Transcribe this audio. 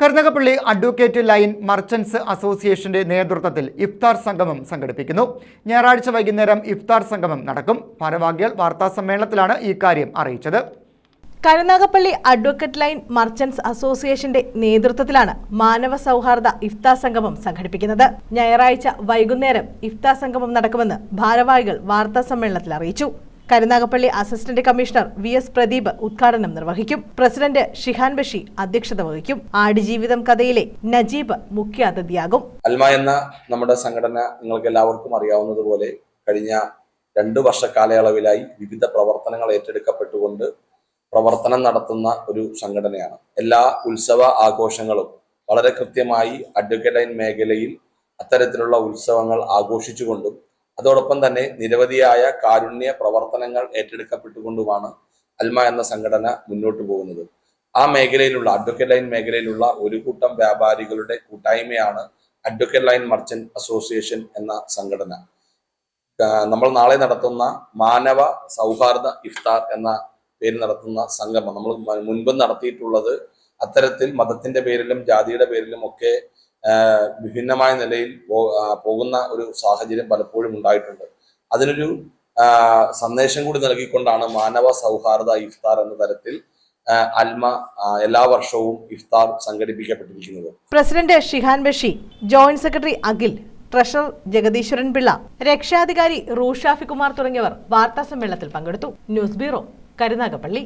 Karunagappally advocate line merchants അസോസിയേഷന്റെ നേതൃത്വത്തിൽ ഇഫ്താർ സംഗമം സംഘടിപ്പിക്കുന്നു. ഞായറാഴ്ച വൈകുന്നേരം ഇഫ്താർ സംഗമം നടക്കും. ഭാരവാഹികൾ വാർത്താസമ്മേളനത്തിലാണ് ഈ കാര്യം അറിയിച്ചത്. കരുനാഗപ്പള്ളി അഡ്വക്കേറ്റ് ലൈൻ മർച്ചന്റ്സ് അസോസിയേഷന്റെ നേതൃത്വത്തിലാണ് മാനവ സൗഹാർദ്ദ ഇഫ്താ സംഗമം സംഘടിപ്പിക്കുന്നത്. ഞായറാഴ്ച വൈകുന്നേരം ഇഫ്താ സംഗമം നടക്കുമെന്ന് ഭാരവാഹികൾ വാർത്താ സമ്മേളനത്തിൽ അറിയിച്ചു. Karunagappally assistant commissioner V S Pradeep ഉദ്ഘാടനം നിർവഹിക്കും. പ്രസിഡന്റ് ഷിഹാൻ ബഷി അധ്യക്ഷത വഹിക്കും. ആടുജീവിതം കഥയിലെ നജീബ് മുഖ്യ അതിഥിയാകും അൽമ എന്ന നമ്മുടെ സംഘടന നിങ്ങൾക്ക് എല്ലാവർക്കും അറിയാവുന്നതുപോലെ കഴിഞ്ഞ രണ്ടു വർഷ കാലയളവിലായി വിവിധ പ്രവർത്തനങ്ങൾ ഏറ്റെടുക്കപ്പെട്ടുകൊണ്ട് പ്രവർത്തനം നടത്തുന്ന ഒരു സംഘടനയാണ്. എല്ലാ ഉത്സവ ആഘോഷങ്ങളും വളരെ കൃത്യമായി അഡ്വക്കേറ്റ് മേഖലയിൽ അത്തരത്തിലുള്ള ഉത്സവങ്ങൾ ആഘോഷിച്ചുകൊണ്ടും അതോടൊപ്പം തന്നെ നിരവധിയായ കാരുണ്യ പ്രവർത്തനങ്ങൾ ഏറ്റെടുക്കപ്പെട്ടുകൊണ്ടുമാണ് അൽമ എന്ന സംഘടന മുന്നോട്ട് പോകുന്നത്. ആ മേഖലയിലുള്ള അഡ്വക്കേറ്റ് ലൈൻ മേഖലയിലുള്ള ഒരു കൂട്ടം വ്യാപാരികളുടെ കൂട്ടായ്മയാണ് അഡ്വക്കേറ്റ് ലൈൻ മർച്ചന്റ് അസോസിയേഷൻ എന്ന സംഘടന. നമ്മൾ നാളെ നടത്തുന്ന മാനവ സൗഹാർദ്ദ ഇഫ്താർ എന്ന പേരിൽ നടത്തുന്ന സംഗമം. നമ്മൾ മുൻപ് നടത്തിയിട്ടുള്ളത് അത്തരത്തിൽ മതത്തിന്റെ പേരിലും ജാതിയുടെ പേരിലും ഒക്കെ വിഭിന്നമായ നിലയിൽ പോകുന്ന ഒരു സാഹചര്യം പലപ്പോഴും ഉണ്ടായിട്ടുണ്ട്. അതിനൊരു സന്ദേശം കൂടി നൽകിക്കൊണ്ടാണ് മാനവ സൗഹാർദ്ദ ഇഫ്താർ എന്ന തരത്തിൽ അൽമ എല്ലാ വർഷവും ഇഫ്താർ സംഘടിപ്പിക്കപ്പെട്ടിരിക്കുന്നത്. President Shihan Bashi joint secretary Akhil treasurer Jagadeeswaran Pillai രക്ഷാധികാരി റൂഷാഫി കുമാർ തുടങ്ങിയവർ വാർത്താ സമ്മേളനത്തിൽ പങ്കെടുത്തു. News bureau Karunagappally.